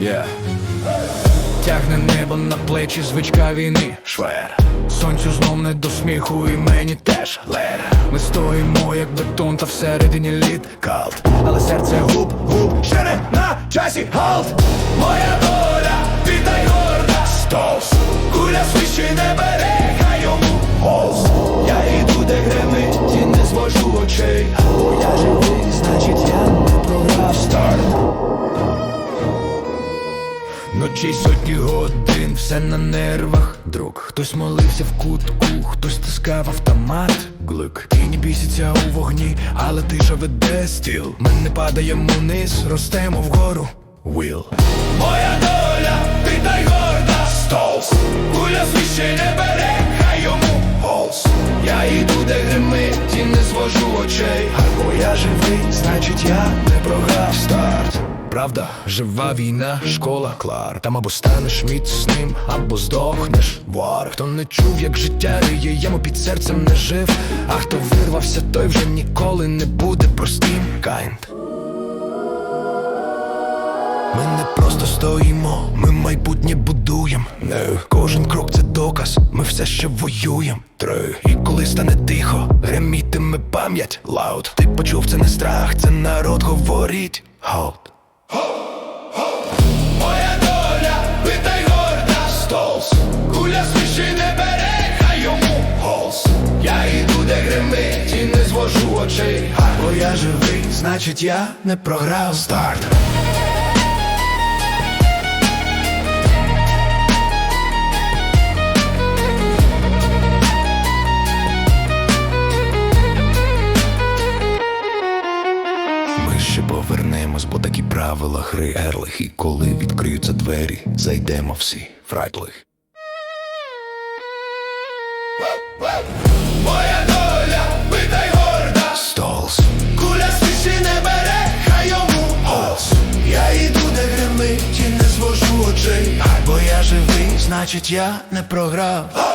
Yeah. Тягне небо на плечі звичка війни. Швер. Сонцю знов не до сміху і мені теж лер. Ми стоїмо як бетон та всередині лід. Калт. Але серце губ, губ Ще не на часі галт. Моя доля, віддай горда. Столс Куля свищі не бере, хай йому. Голос Я йду, де гремить, і не звожу очей Ночі сотні годин, все на нервах, друг. Хтось молився в кутку, хтось стискав автомат. Глик, тіні бісяться у вогні, але тиша веде стіл. Ми не падаємо вниз, ростемо вгору. Will Моя доля, віддай горда Столс Куля звіще не бере, хай йому голос Я йду, де гримить і не звожу очей Або я живий, значить я не старт Правда, жива війна, школа клар Там або станеш міцним, або здохнеш Вар Хто не чув, як життя риє, йому під серцем не жив А хто вирвався, той вже ніколи не буде простим Kind ми не просто стоїмо, ми майбутнє будуємо. Не кожен крок це доказ, ми все ще воюємо. Три. І коли стане тихо, гремітиме пам'ять лаут. Ти почув це не страх, це народ говорить. Hold. Моя доля, питай горда. Столс Куля свищі не бере, хай йому голос. Я йду, де гримить і не звожу очей. Бо я живий, значить я не програв старт повернемось, бо такі правила гри ерлих. І коли відкриються двері, зайдемо всі. Фрайтлих Моя доля, питай горда. Столс Куля свічі не бере, хай йому. Голос Я йду, де гремить і не звожу очей. Бо я живий, значить я не програв